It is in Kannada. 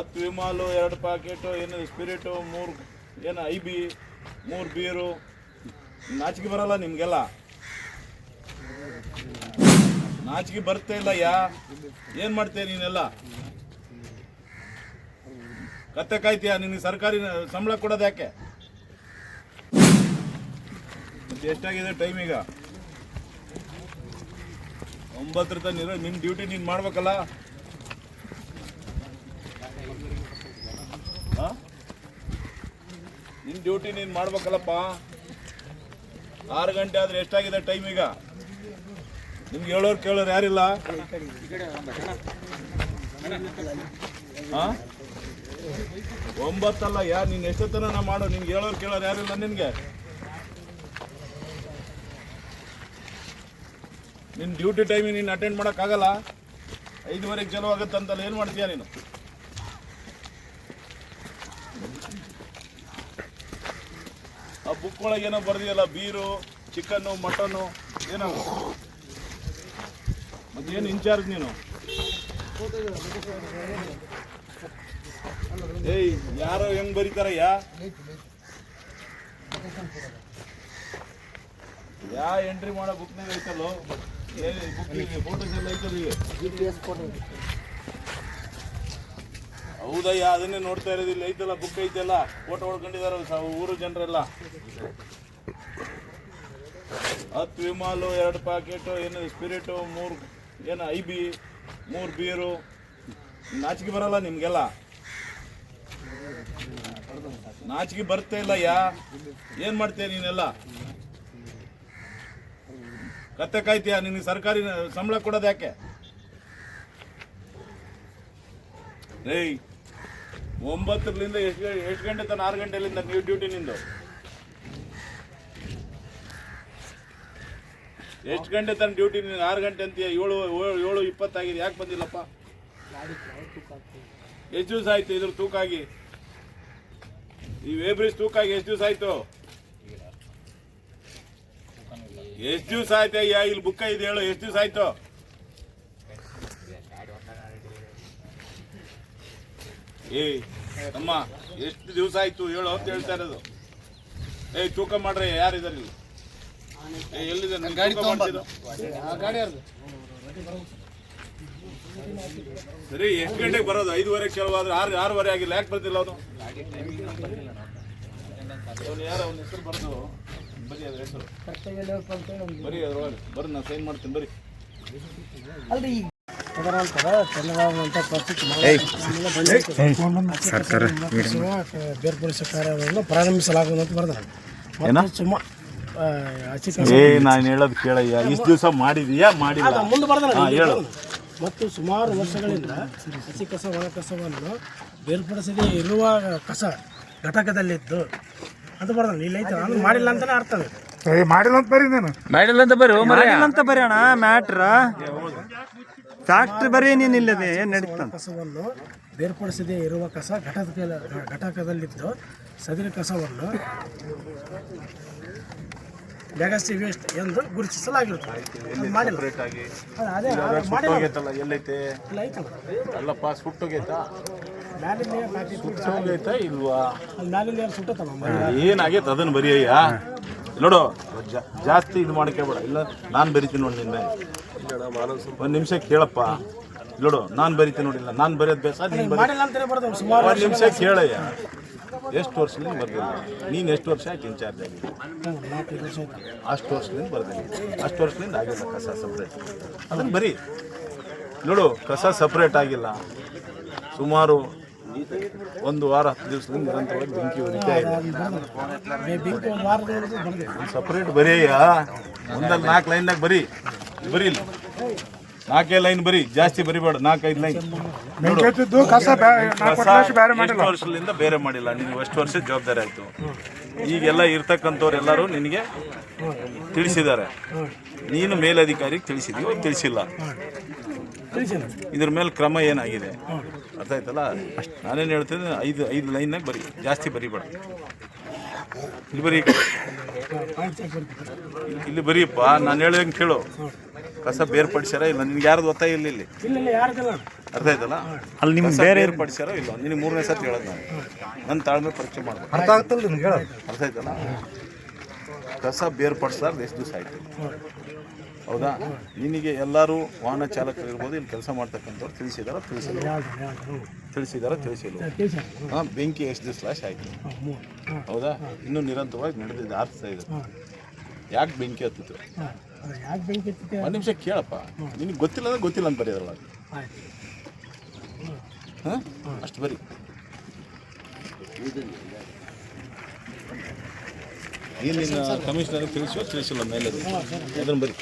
ಹತ್ತು ವಿಮಾಲು, ಎರಡು ಪ್ಯಾಕೆಟು ಏನು ಸ್ಪಿರಿಟು, ಮೂರು ಏನು ಐ ಬಿ, ಮೂರು ಬೀರು. ನಾಚಿಕೆ ಬರಲ್ಲ ನಿಮಗೆಲ್ಲ? ನಾಚಿಕೆ ಬರ್ತಾ ಇಲ್ಲ ಯಾ? ಏನು ಮಾಡ್ತೀಯ ನೀನೆಲ್ಲ? ಕತ್ತೆ ಕಾಯ್ತೀಯ? ನಿನಗೆ ಸರ್ಕಾರಿ ಸಂಬಳ ಕೊಡೋದು ಯಾಕೆ? ಮತ್ತೆ ಎಷ್ಟಾಗಿದೆ ಟೈಮ್ ಈಗ? ಒಂಬತ್ತರ ತನಕ ನಿಮ್ಮ ಡ್ಯೂಟಿ ನೀನು ಮಾಡ್ಬೇಕಲ್ಲ ಆ? ನಿನ್ ಡ್ಯೂಟಿ ನೀನು ಮಾಡ್ಬೇಕಲ್ಲಪ್ಪ. ಆರು ಗಂಟೆ ಆದ್ರೆ ಎಷ್ಟಾಗಿದೆ ಟೈಮ್ ಈಗ? ನಿಮ್ಗೆ ಹೇಳೋರು ಕೇಳೋರು ಯಾರಿಲ್ಲ? ಆ? ಒಂಬತ್ತಲ್ಲ, ಯಾ, ನೀನ್ ಎಷ್ಟೊತ್ತನ ನಾ ಮಾಡು? ನಿನ್ಗೆ ಹೇಳೋರು ಕೇಳೋರು ಯಾರಿಲ್ಲ ನಿನ್ಗೆ? ನಿನ್ ಡ್ಯೂಟಿ ಟೈಮಿಗೆ ನೀನು ಅಟೆಂಡ್ ಮಾಡೋಕ್ಕಾಗಲ್ಲ? ಐದುವರೆಗೆ ಚಲೋ ಆಗುತ್ತಂತಲ್ಲ, ಏನು ಮಾಡ್ತೀಯ ನೀನು? ಆ ಬುಕ್ ಒಳಗೆ ಏನೋ ಬರ್ದಿಯಲ್ಲ ಬೀರು ಚಿಕನ್ನು ಮಟನ್ನು ಏನೋ. ಮತ್ತೇನು ಇನ್ಚಾರ್ಜ್ ನೀನು? ಏಯ್, ಯಾರೋ ಹೆಂಗ್ ಬರೀತಾರಯ್ಯ? ಯಾ ಎಂಟ್ರಿ ಮಾಡೋ ಬುಕ್ನಾಗ ಐತಲ್ಲೋ? ಬುಕ್ ಫೋಟೋಸ್ ಎಲ್ಲ ಐತಲ್ಲ ಹೌದಯ್ಯ, ಅದನ್ನೇ ನೋಡ್ತಾ ಇರೋದಿಲ್ಲ. ಐತಲ್ಲ ಬುಕ್ ಐತಲ್ಲ. ಫೋಟೋ ಹೊಡ್ಕೊಂಡಿದಾರ ಊರು ಜನರೆಲ್ಲ. ಹತ್ತು ವಿಮಾಲು, ಎರಡು ಪ್ಯಾಕೆಟು ಏನು ಸ್ಪಿರಿಟು ಮೂರು, ಏನು ಐ ಬಿ, ಮೂರು ಬೀರು ನಾಚಿಕೆ ಬರಲ್ಲ ನಿಮಗೆಲ್ಲ? ನಾಚಿಕೆ ಬರ್ತಾ ಇಲ್ಲ ಯಾ ಏನು ಮಾಡ್ತೀಯ ನೀನೆಲ್ಲ? ಕತ್ತೆ ಕಾಯ್ತೀಯ? ನಿನಗೆ ಸರ್ಕಾರಿ ಸಂಬಳ ಕೊಡೋದು ಯಾಕೆ? ಏಯ್ ಒಂಬತ್ತರಿಂದ ಎಷ್ಟು ಎಷ್ಟು ಗಂಟೆ ತನ ಆರು ಗಂಟೆಲಿಂದ ನೀವು ಡ್ಯೂಟಿ ನಿಂದು? ಎಷ್ಟು ಗಂಟೆ ತನ ಡ್ಯೂಟಿ ನಿಂದು? ಆರು ಗಂಟೆ ಅಂತೀಯ? ಏಳು, ಏಳು- ಇಪ್ಪತ್ತಾಗಿದೆ ಯಾಕೆ ಬಂದಿಲ್ಲಪ್ಪ? ಎಷ್ಟು ದಿವಸ ಆಯ್ತು ಇದ್ರ ತೂಕ ಆಗಿ ಈ ವೇಬ್ರಿಜ್ ತೂಕ ಆಗಿ ಎಷ್ಟು ದಿವಸ ಆಯ್ತು? ಎಷ್ಟು ದಿವಸ ಆಯ್ತು ಇಲ್ಲಿ ಬುಕ್ಕ ಇದೆ ಹೇಳು. ಎಷ್ಟು ದಿವಸ ಆಯ್ತು? ಏಯ್. ಅಮ್ಮ ಎಷ್ಟು ದಿವಸ ಆಯ್ತು ಹೇಳು ಅಂತ ಹೇಳ್ತಾ ಇರೋದು. ಏಯ್ ತೂಕ ಮಾಡ್ರಿ ಯಾರಿದಾರೆ ಇಲ್ಲಿ? ಎಲ್ಲಿದೆ? ನನ್ನ ಗಾಡಿ? ಸರಿ ಎಷ್ಟು ಗಂಟೆಗೆ ಬರೋದು? ಐದುವರೆಗೆ ಕೆಲವಾದ್ರೆ ಆರು ಆರೂವರೆ ಆಗಿಲ್ಲ. ಯಾಕೆ ಬರ್ತಿಲ್ಲ ಅವನು? ಅವನು ಯಾರು ಅವನ ಹೆಸರು ಬರ್ದು ಬರೀ ಅದ್ರ ಹೆಸರು. ಬರೀ ಅದ್ರೊಳಗೆ. ಬರ್ರಿ ನಾನು ಸೈನ್ ಮಾಡ್ತೀನಿ ಬರೀ. ಅಲ್ರಿ ಅಂತ ಸರ್ಕಾರ ಬೇರ್ಪಡಿಸುವ ಕಾರ್ಯವನ್ನು ಪ್ರಾರಂಭಿಸಲಾಗುವುದು ಅಂತ ಮತ್ತು ಸುಮ್ಮ ಏ ನಾನು ಹೇಳೋದು ಕೇಳಯ್ಯ ಇಷ್ಟು ದಿವಸ ಮಾಡಿದೀಯಾ ಮಾಡಿಲ್ಲ? ಮುಂದೆ ಬರ್ದಾನೆ ಹಾ, ಹೇಳು. ಮತ್ತು ಸುಮಾರು ವರ್ಷಗಳಿಂದ ಹಸಿ ಕಸ ಒಣ ಕಸವನ್ನು ಬೇರ್ಪಡಿಸದೇ ಇರುವ ಕಸ ಘಟಕದಲ್ಲಿದ್ದು. ಅದು ಬರ್ದ ಇಲ್ಲ ಐತೆ ನಾನು ಮಾಡಿಲ್ಲ ಅಂತಾನೆ ಅರ್ಥ. ಮಾಡಿಲ್ಲ ಅಂತ ಬರೀ ನೀನು. ಮಾಡಿಲ್ಲ ಅಂತ ಬರೀ ಮಾಡಿಲ್ಲ ಅಂತ ಬರೋಣ ಮ್ಯಾಟ್ರ. ಫ್ಯಾಕ್ಟ್ರಿ ಬರೀ ಏನ್ ನಡೀತಂತ? ಕಸವನ್ನು ಬೇರ್ಪಡಿಸದೇ ಇರುವ ಕಸ ಘಟಕ ಘಟಕದಲ್ಲಿದ್ದು ಸದರಿ ಕಸವನ್ನು ಲೆಗಸಿ ವೇಸ್ಟ್ ಎಂದು ಗುರುತಿಸಲಾಗಿರುತ್ತದೆ. ಮಾಡಿಲ್ಲ. ಎಲ್ಲೈತೆ? ಅಲ್ಲಪ್ಪ ಸುಟ್ಟೋಗೈತಾ ಪ್ಯಾಕೆಟ್ ಸುಟ್ಟೋಗೈತಾ ಇಲ್ವಾ? ಏನು ಸುಟ್ಟತ್ತಲ್ಲ? ಏನಾಗೈತೆ ಅದನ್ನ ಬರೀಯ್ಯ ನೋಡು ಜಾಸ್ತಿ ಇದು ಮಾಡ್ಕೋಬೇಡ ಇಲ್ಲ ನಾನು ಬರಿತೀನಿ ನೋಡಿ ನಿನ್ನೆ. ಒಂದು ನಿಮಿಷ ಕೇಳಪ್ಪ. ನೋಡು ನಾನು ಬರಿತೀನಿ ನೋಡಿಲ್ಲ ನಾನು ಬರೆಯೋದು ಬೇಸ ನೀನು ಒಂದು ನಿಮಿಷ ಕೇಳಯ್ಯ. ಎಷ್ಟು ವರ್ಷದಿಂದ ಬರ್ದಿಲ್ಲ? ನೀನು ಎಷ್ಟು ವರ್ಷ ಆಯ್ತು ಇನ್ಚಾರ್ಜ್ ಆಗಿ? ಅಷ್ಟು ವರ್ಷದಿಂದ ಬರ್ದಿಲ್ಲ. ಅಷ್ಟು ವರ್ಷದಿಂದ ಆಗಿಲ್ಲ ಕಸ ಸಪ್ರೇಟ್ ಅದನ್ನು ಬರೀ. ನೋಡು ಕಸ ಸಪ್ರೇಟ್ ಆಗಿಲ್ಲ. ಸುಮಾರು ಒಂದು ವಾರ ಹತ್ತು ದಿವಸದಿಂದ ನಿರಂತರವಾಗಿ ಬೆಂಕಿ ಉರಿತಾ ಇದೆ. ಸಪ್ರೇಟ್ ಬರೀಯ ಒಂದಲ್ಲಿ ನಾಲ್ಕು ಲೈನ್ನಾಗ ಬರೀ ಬರೀ ನಾಲ್ಕೇ ಲೈನ್ ಬರೀ ಜಾಸ್ತಿ ಬರಿಬೇಡ ನಾಲ್ಕೈದು ಲೈನ್ ಎಷ್ಟು ವರ್ಷದಿಂದ ಬೇರೆ ಮಾಡಿಲ್ಲ ನಿನ್ಗೆ ಎಷ್ಟು ವರ್ಷ ಜವಾಬ್ದಾರಿ ಆಯ್ತು. ಈಗೆಲ್ಲ ಇರ್ತಕ್ಕಂಥವ್ರು ಎಲ್ಲರೂ ನಿನಗೆ ತಿಳಿಸಿದ್ದಾರೆ. ನೀನು ಮೇಲಧಿಕಾರಿಗೆ ತಿಳಿಸಿದೀವಿ ತಿಳಿಸಿಲ್ಲ. ಇದ್ರ ಮೇಲೆ ಕ್ರಮ ಏನಾಗಿದೆ? ಅರ್ಥ ಆಯ್ತಲ್ಲ? ನಾನೇನು ಹೇಳ್ತೇನೆ ಐದು ಐದು ಲೈನಾಗ ಬರೀ. ಜಾಸ್ತಿ ಬರಿಬೇಡ. ಇಲ್ಲಿ ಬರೀ. ಇಲ್ಲಿ ಬರೀಪ್ಪ ನಾನು ಹೇಳ್ದಂಗೆ ಕೇಳು. ಕಸ ಬೇರ್ಪಡಿಸ್ಯಾರ ಇಲ್ಲ? ನಿನ್ಗೆ ಯಾರ್ದು ಒತ್ತಾಯ ಇಲ್ಲ ಇಲ್ಲಿ? ಅರ್ಥ ಆಯ್ತಲ್ಲ? ಅಲ್ಲಿ ನಿಮ್ಗೆ ಬೇರೆ ಏರ್ಪಡಿಸ್ಯಾರೋ ಇಲ್ಲ? ನಿನಗೆ ಮೂರನೇ ಸತಿ ಹೇಳೋದು ನಾನು. ನನ್ನ ತಾಳ್ಮೆ ಪರೀಕ್ಷೆ ಮಾಡ್ಬೇಕು. ಅರ್ಥ ಆಗ್ತಲ್ಲ ನಿಮ್ಗೆ ಹೇಳೋದು. ಅರ್ಥ ಆಯ್ತಲ್ಲ? ಕಸ ಬೇರ್ಪಡಿಸ್ಲಾರ್ದು ಎಷ್ಟು ದಿವಸ ಆಯಿತು? ಹೌದಾ? ನಿನಗೆ ಎಲ್ಲರೂ ವಾಹನ ಚಾಲಕರು ಇರ್ಬೋದು ಇಲ್ಲಿ ಕೆಲಸ ಮಾಡ್ತಕ್ಕಂಥವ್ರು ತಿಳಿಸಿದಾರ ತಿಳಿಸಿಲ್ಲ ತಿಳಿಸಿದಾರ ತಿಳಿಸಿಲ್ಲ ಹಾಂ ಬೆಂಕಿ ಎಷ್ಟು ದಿವಸ ಲಾಶ್ ಆಯ್ತು? ಹೌದಾ? ಇನ್ನೂ ನಿರಂತರವಾಗಿ ನಡೆದಿದೆ ಆರ್ಸ್ತಾ ಇದೆ. ಯಾಕೆ ಬೆಂಕಿ ಹತ್ತಿತ್ತೆ? ಒಂದು ನಿಮಿಷ ಕೇಳಪ್ಪ. ನಿನಗೆ ಗೊತ್ತಿಲ್ಲ ಅಂದ್ರೆ ಗೊತ್ತಿಲ್ಲ ಅಂತ ಬರೀ ಅದ್ರೊಳಗೆ. ಹಾಂ. ಅಷ್ಟು ಬರಿ. ನೀನು ನಿನ್ನ ಕಮಿಷನರ್ ತಿಳಿಸೋ ತಿಳಿಸಿಲ್ಲ ಮೇಲೆ ಅದನ್ನು ಬರಿ